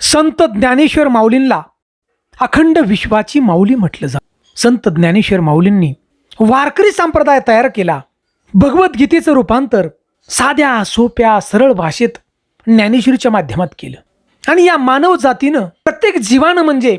संत ज्ञानेश्वर माऊलींना अखंड विश्वाची माऊली म्हटलं जात. संत ज्ञानेश्वर माऊलींनी वारकरी संप्रदाय तयार केला. भगवद्गीतेचं रूपांतर साध्या सोप्या सरळ भाषेत ज्ञानेश्वरीच्या माध्यमात केलं. आणि या मानव जातीनं प्रत्येक जीवानं म्हणजे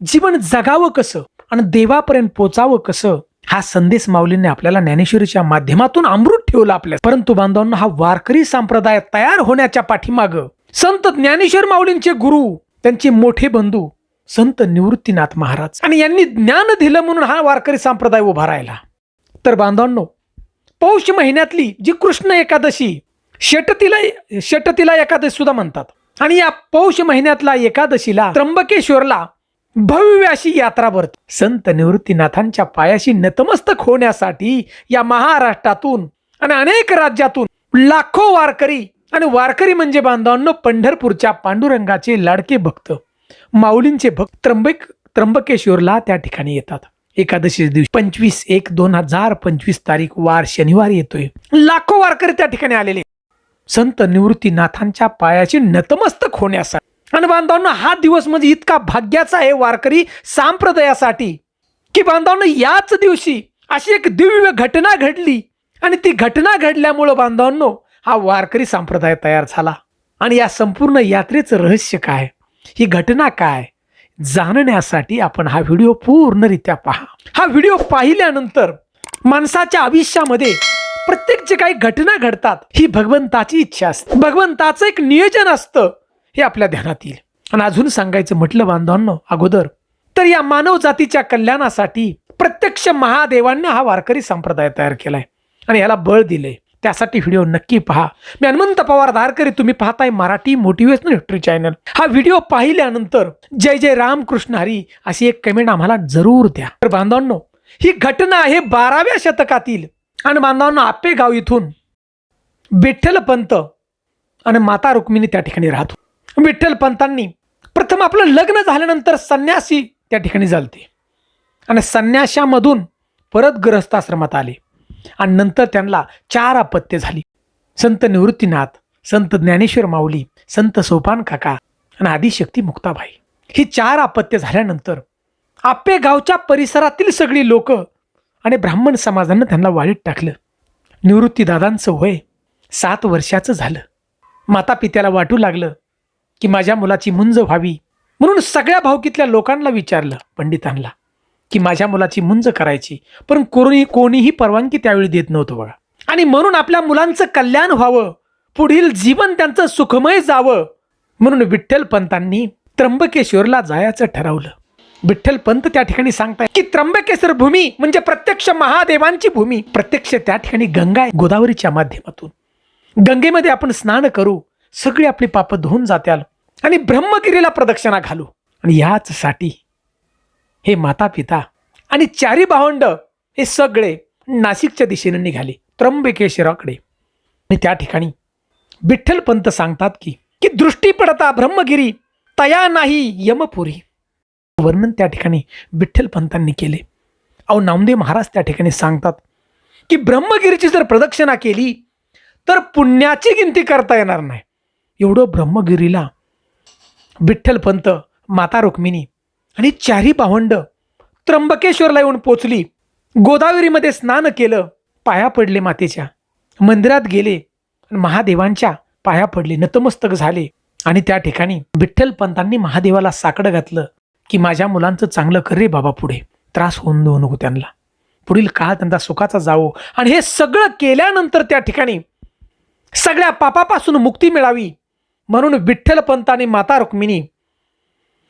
जीवन जगावं कसं आणि देवापर्यंत पोचावं कसं हा संदेश माऊलींनी आपल्याला ज्ञानेश्वरीच्या माध्यमातून अमृत ठेवला आपल्या परंतु बांधवांना हा वारकरी संप्रदाय तयार होण्याच्या पाठीमागं संत ज्ञानेश्वर माऊलींचे गुरु त्यांचे मोठे बंधू संत निवृत्तीनाथ महाराज. आणि यांनी ज्ञान दिलं म्हणून हा वारकरी संप्रदाय उभा राहिला. तर बांधवांनो पौष महिन्यातली जी कृष्ण एकादशी षटतीला षटतीला एकादशी सुद्धा म्हणतात. आणि या पौष महिन्यातला एकादशीला त्र्यंबकेश्वरला भव्य अशी यात्रा भरते. संत निवृत्तीनाथांच्या पायाशी नतमस्तक होण्यासाठी या महाराष्ट्रातून आणि अनेक राज्यातून लाखो वारकरी आणि वारकरी म्हणजे बांधवांनो पंढरपूरच्या पांडुरंगाचे लाडके भक्त. माऊलींचे भक्त त्र्यंबक त्र्यंबकेश्वरला त्या ठिकाणी येतात. एकादशी दिवशी पंचवीस एक दोन हजार पंचवीस तारीख वार शनिवार येतोय. लाखो वारकरी त्या ठिकाणी आलेले. संत निवृत्तीनाथांच्या पायाची नतमस्तक होण्यासाठी. आणि बांधवांना हा दिवस म्हणजे इतका भाग्याचा आहे वारकरी सांप्रदायासाठी. की बांधवांनो याच दिवशी अशी एक दिव्य घटना घडली. आणि ती घटना घडल्यामुळं बांधवांनो हा वारकरी संप्रदाय तयार झाला. आणि या संपूर्ण यात्रेचं रहस्य काय? ही घटना काय? जाणण्यासाठी आपण हा व्हिडिओ पूर्णरित्या पहा. हा व्हिडिओ पाहिल्यानंतर माणसाच्या आयुष्यामध्ये प्रत्येक जे काही घटना घडतात ही भगवंताची इच्छा असते. भगवंताचं एक नियोजन असतं हे आपल्या ध्यानात येईल. आणि अजून सांगायचं म्हटलं बांधवांनो अगोदर तर या मानव जातीच्या कल्याणासाठी प्रत्यक्ष महादेवांनी हा वारकरी संप्रदाय तयार केलाय. आणि याला बळ दिले त्यासाठी व्हिडिओ नक्की पहा. मी हनुमंत पवार धारकरी तुम्ही पाहताय मराठी मोटिवेशनल हिस्ट्री चॅनल. हा व्हिडिओ पाहिल्यानंतर जय जय रामकृष्ण हरी अशी एक कमेंट आम्हाला जरूर द्या. तर बांधवांनो ही घटना आहे बाराव्या शतकातील. आणि बांधवांनो आपेगाव इथून विठ्ठल पंत आणि माता रुक्मिणी त्या ठिकाणी राहतो. विठ्ठल पंतांनी प्रथम आपलं लग्न झाल्यानंतर संन्यासी त्या ठिकाणी झालते. आणि संन्याशामधून परत ग्रहस्थाश्रमात आले. आणि नंतर त्यांना चार अपत्य झाली. संत निवृत्तीनाथ संत ज्ञानेश्वर माऊली संत सोपान काका आणि आदिशक्ती मुक्ताबाई. ही चार अपत्य झाल्यानंतर आपे गावच्या परिसरातील सगळी लोक आणि ब्राह्मण समाजानं त्यांना वाळीत टाकलं. निवृत्तीदादांचं वय सात वर्षाचं झालं. माता पित्याला वाटू लागलं की माझ्या मुलाची मुंज व्हावी म्हणून सगळ्या भावकीतल्या लोकांना विचारलं पंडितांना. की माझ्या मुलाची मुंज करायची. पण कोणी कोणीही परवानगी त्यावेळी देत नव्हतं बघा आणि म्हणून आपल्या मुलांचं कल्याण व्हावं. पुढील जीवन त्यांचं सुखमय जावं. म्हणून विठ्ठल पंतांनी त्र्यंबकेश्वरला जायचं ठरवलं. विठ्ठल पंत त्या ठिकाणी सांगताय की त्र्यंबकेश्वर भूमी म्हणजे प्रत्यक्ष महादेवांची भूमी. प्रत्यक्ष त्या ठिकाणी गंगा आहे गोदावरीच्या माध्यमातून. गंगेमध्ये आपण स्नान करू. सगळी आपली पापं धुवून जात्याल. आणि ब्रह्मगिरीला प्रदक्षिणा घालू. आणि याचसाठी हे माता पिता आणि चारी भावंड हे सगळे नाशिकच्या दिशेने निघाले त्र्यंबकेश्वराकडे. आणि त्या ठिकाणी विठ्ठलपंत सांगतात की की दृष्टी पडता ब्रह्मगिरी तया नाही यमपुरी. वर्णन त्या ठिकाणी विठ्ठलपंतांनी केले. अहो नामदेव महाराज त्या ठिकाणी सांगतात की ब्रह्मगिरीची जर प्रदक्षिणा केली तर पुण्याची गिनती करता येणार नाही. एवढं ब्रह्मगिरीला विठ्ठलपंत माता रुक्मिणी आणि चारही भावंड त्र्यंबकेश्वरला येऊन पोचली. गोदावरीमध्ये स्नान केलं पाया पडले मातेच्या. मंदिरात गेले महादेवांच्या पाया पडले नतमस्तक झाले. आणि त्या ठिकाणी विठ्ठल पंतांनी महादेवाला साकडं घातलं की माझ्या मुलांचं चांगलं कर रे बाबा पुढे. त्रास होऊन देऊ नको त्यांना. पुढील काळ त्यांचा सुखाचा जावो. आणि हे सगळं केल्यानंतर त्या ठिकाणी सगळ्या पापापासून मुक्ती मिळावी म्हणून विठ्ठल पंत आणि माता रुक्मिणी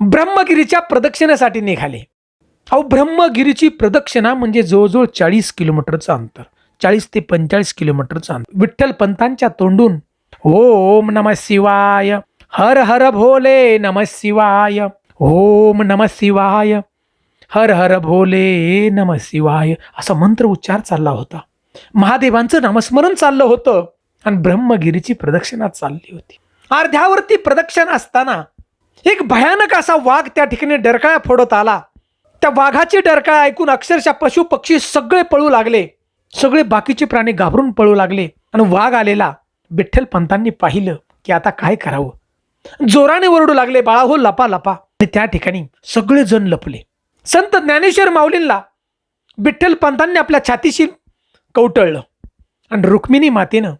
ब्रह्मगिरीच्या प्रदक्षिणेसाठी निघाले. अहो ब्रह्मगिरीची प्रदक्षिणा म्हणजे जवळजवळ चाळीस किलोमीटरचं अंतर. चाळीस ते पंचेचाळीस किलोमीटरचं अंतर. विठ्ठल पंतांच्या तोंडून ओम नम शिवाय हर हर भोले नम शिवाय ओम नम शिवाय हर हर भोले नम शिवाय असा मंत्र उच्चार चालला होता. महादेवांचं नामस्मरण चाललं होतं आणि ब्रह्मगिरीची प्रदक्षिणा चालली होती. अर्ध्यावरती प्रदक्षिणा असताना एक भयानक असा वाघ त्या ठिकाणी डरकाळा फोडत आला. त्या वाघाची डरकाळा ऐकून अक्षरशः पशु पक्षी सगळे पळू लागले. सगळे बाकीचे प्राणी घाबरून पळू लागले आणि वाघ आलेला. विठ्ठल पंतांनी पाहिलं की आता काय करावं. जोराने ओरडू लागले बाळा हो लपा लपा. आणि त्या ठिकाणी सगळे जण लपले. संत ज्ञानेश्वर माऊलींना विठ्ठल पंतांनी आपल्या छातीशी कवटळलं आणि रुक्मिणी मातेनं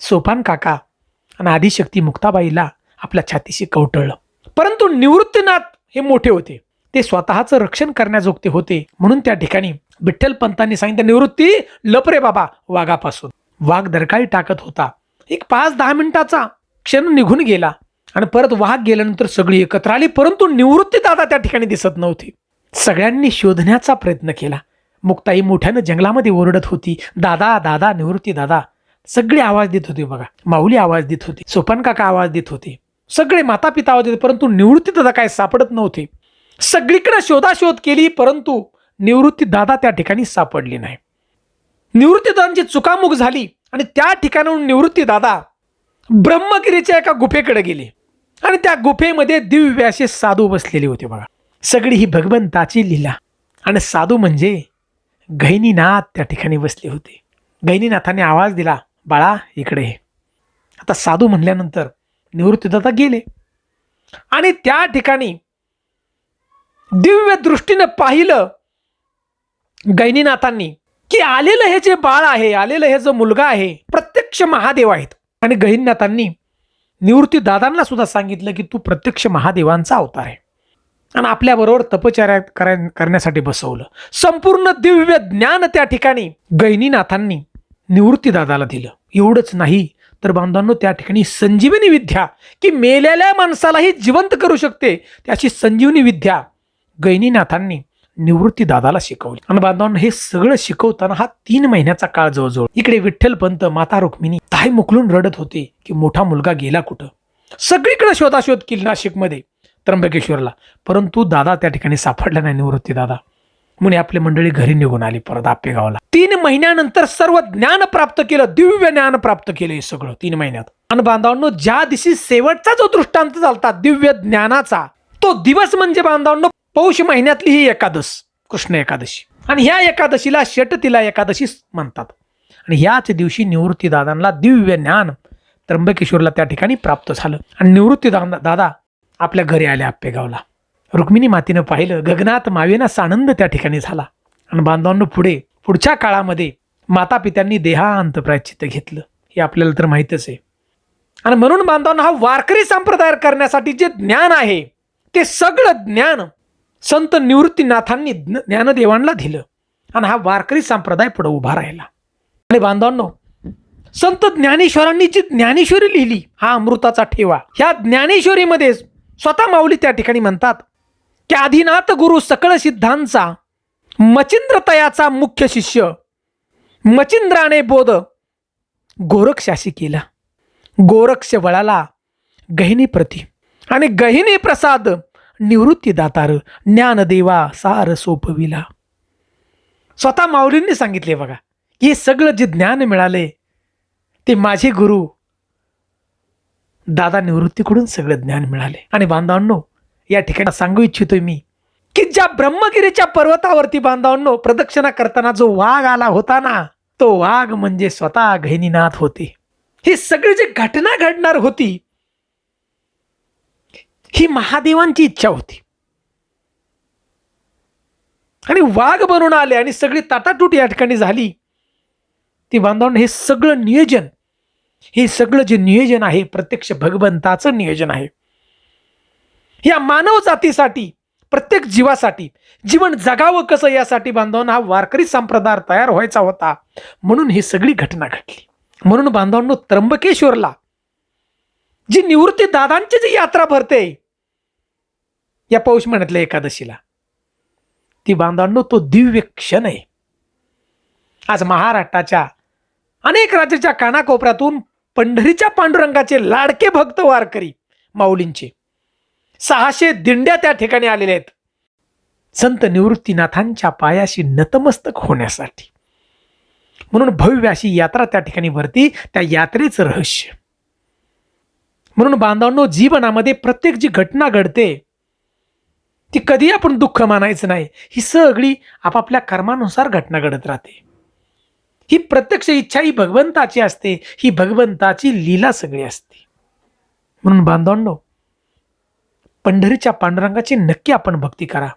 सोपान काका आणि आदिशक्ती मुक्ताबाईला आपल्या छातीशी कवटळलं परंतु निवृत्तीनाथ हे मोठे होते. ते स्वतःचं रक्षण करण्याजोगते होते. म्हणून त्या ठिकाणी विठ्ठल पंतांनी सांगितलं निवृत्ती लप रे बाबा वाघापासून. वाघ दरकाळी टाकत होता. एक पाच दहा मिनिटाचा क्षण निघून गेला आणि परत वाघ गेल्यानंतर सगळी एकत्र आली. परंतु निवृत्ती दादा त्या ठिकाणी दिसत नव्हती. सगळ्यांनी शोधण्याचा प्रयत्न केला. मुक्ताई मोठ्यानं जंगलामध्ये ओरडत होती दादा दादा निवृत्ती दादा. सगळे आवाज देत होते बघा. माऊली आवाज देत होती. सोपन काका आवाज देत होते. सगळे माता पिता होते परंतु निवृत्ती दादा काय सापडत नव्हते. सगळीकडे शोधाशोध केली परंतु निवृत्ती दादा त्या ठिकाणी सापडली नाही. निवृत्ती दादांची चुकामुक झाली आणि त्या ठिकाणाहून निवृत्ती दादा ब्रह्मगिरीच्या एका गुफेकडे गेले. आणि त्या गुफेमध्ये दिव्य असे साधू बसलेले होते बघा. सगळी ही भगवंताची लीला. आणि साधू म्हणजे गहिनीनाथ त्या ठिकाणी बसले होते. गहिनीनाथाने आवाज दिला बाळा इकडे आता साधू म्हणल्यानंतर निवृत्तीदाता गेले. आणि त्या ठिकाणी दिव्य दृष्टीनं पाहिलं गैनीनाथांनी की आलेलं हे जे बाळ आहे आलेलं हे जो मुलगा आहे प्रत्यक्ष महादेव आहेत. आणि गहिनीनाथांनी निवृत्ती दादांना सुद्धा सांगितलं की तू प्रत्यक्ष महादेवांचा अवतार आहे. आणि आपल्याबरोबर तपचार्या कराय- करण्यासाठी बसवलं. संपूर्ण दिव्य ज्ञान त्या ठिकाणी गैनीनाथांनी निवृत्ती दादाला दिलं. एवढंच नाही तर बांधवांनो त्या ठिकाणी संजीवनी विद्या की मेलेल्या माणसालाही जिवंत करू शकते. त्याची संजीवनी विद्या गैनीनाथांनी निवृत्ती दादाला शिकवली. आणि बांधवांनो हे सगळं शिकवताना हा तीन महिन्याचा काळ जवळजवळ. इकडे विठ्ठल पंत माता रुक्मिणी ताई मुकलून रडत होते की मोठा मुलगा गेला कुठं? सगळीकडे शोधाशोध केली नाशिकमध्ये त्र्यंबकेश्वरला. परंतु दादा त्या ठिकाणी सापडला नाही निवृत्ती दादा. म्हणून आपली मंडळी घरी निघून आली परत आपेगावला तीन महिन्यानंतर सर्व ज्ञान प्राप्त केलं दिव्य ज्ञान प्राप्त केलं हे सगळं तीन महिन्यात. आणि बांधवांनो ज्या दिवशी शेवटचा जो दृष्टांत चालता दिव्य ज्ञानाचा तो दिवस म्हणजे बांधवांनो पौष महिन्यातली ही एकादश कृष्ण एकादशी. आणि ह्या एकादशीला षटतीला एकादशी म्हणतात. आणि ह्याच दिवशी निवृत्ती दादांना दिव्य ज्ञान त्र्यंबकेश्वरला त्या ठिकाणी प्राप्त झालं. आणि निवृत्ती दादा दादा आपल्या घरी आले आप्पेगावला रुक्मिणी मातीनं पाहिलं गगनात मावेना आनंद त्या ठिकाणी झाला. आणि बांधवांनो पुढे पुढच्या काळामध्ये माता पित्यांनी देहांत प्रायचित्त घेतलं हे आपल्याला तर माहीतच आहे. आणि म्हणून बांधवांना हा वारकरी संप्रदाय करण्यासाठी जे ज्ञान आहे ते सगळं ज्ञान संत निवृत्तीनाथांनी ज्ञानदेवांना दिलं. आणि हा वारकरी संप्रदाय पुढे उभा राहिला. आणि बांधवांनो संत ज्ञानेश्वरांनी जी ज्ञानेश्वरी लिहिली हा अमृताचा ठेवा ह्या ज्ञानेश्वरीमध्ये स्वतः माऊली त्या ठिकाणी म्हणतात की गुरु सकळ सिद्धांचा मचिंद्रतयाचा मुख्य शिष्य मचिंद्राने बोध गोरक्षाशी केला. गोरक्ष वळाला गहिनी प्रती आणि गहिनी प्रसाद निवृत्ती दातार ज्ञानदेवा सार सोपविला. स्वतः माऊलींनी सांगितले बघा हे सगळं जे ज्ञान मिळाले ते माझे गुरु दादा निवृत्तीकडून सगळं ज्ञान मिळाले. आणि बांधवांनो या ठिकाणी सांगू इच्छितोय मी की ज्या ब्रह्मगिरीच्या पर्वतावरती बांधवांनो प्रदक्षिणा करताना जो वाघ आला होता ना तो वाघ म्हणजे स्वतः गहिनीनाथ होते. ही सगळी जी घटना घडणार होती ही महादेवांची इच्छा होती. आणि वाघ बनून आले आणि सगळी ताटाटूट या ठिकाणी झाली. ती बांधवांनो हे सगळं नियोजन हे सगळं जे नियोजन आहे प्रत्यक्ष भगवंताचं नियोजन आहे. या मानव जातीसाठी प्रत्येक जीवासाठी जीवन जगावं कसं यासाठी बांधवांना हा वारकरी संप्रदाय तयार व्हायचा होता. म्हणून ही सगळी घटना घडली. म्हणून बांधवांनो त्र्यंबकेश्वरला जी निवृत्ती दादांची जी यात्रा भरते या पौष महिन्यातल्या एकादशीला ती बांधवांनो तो दिव्य क्षण आहे. आज महाराष्ट्राच्या अनेक राज्याच्या कानाकोपऱ्यातून पंढरीच्या पांडुरंगाचे लाडके भक्त वारकरी माऊलींचे सहाशे दिंड्या त्या ठिकाणी आलेल्या आहेत. संत निवृत्तीनाथांच्या पायाशी नतमस्तक होण्यासाठी. म्हणून भव्य अशी यात्रा त्या ठिकाणी भरती त्या यात्रेचं रहस्य. म्हणून बांधवांनो जीवनामध्ये प्रत्येक जी घटना घडते ती कधी आपण दुःख मानायचं नाही. ही सगळी आपापल्या कर्मानुसार घटना घडत राहते. ही प्रत्यक्ष इच्छा ही भगवंताची असते. ही भगवंताची लीला सगळी असते. म्हणून बांधवांनो पंढरीच्या पांडुरंगाची नक्की आपण भक्ती करा.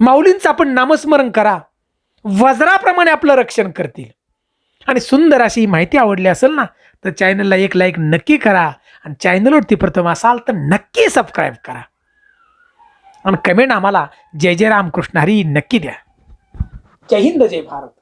माऊलींचं आपण नामस्मरण करा. वज्राप्रमाणे आपलं रक्षण करतील. आणि सुंदर अशी ही माहिती आवडली असेल ना तर चॅनलला एक लाईक नक्की करा. आणि चॅनलवरती प्रथम असाल तर नक्की सबस्क्राईब करा. आणि कमेंट आम्हाला जय जय रामकृष्ण हरी नक्की द्या. जय हिंद जय भारत.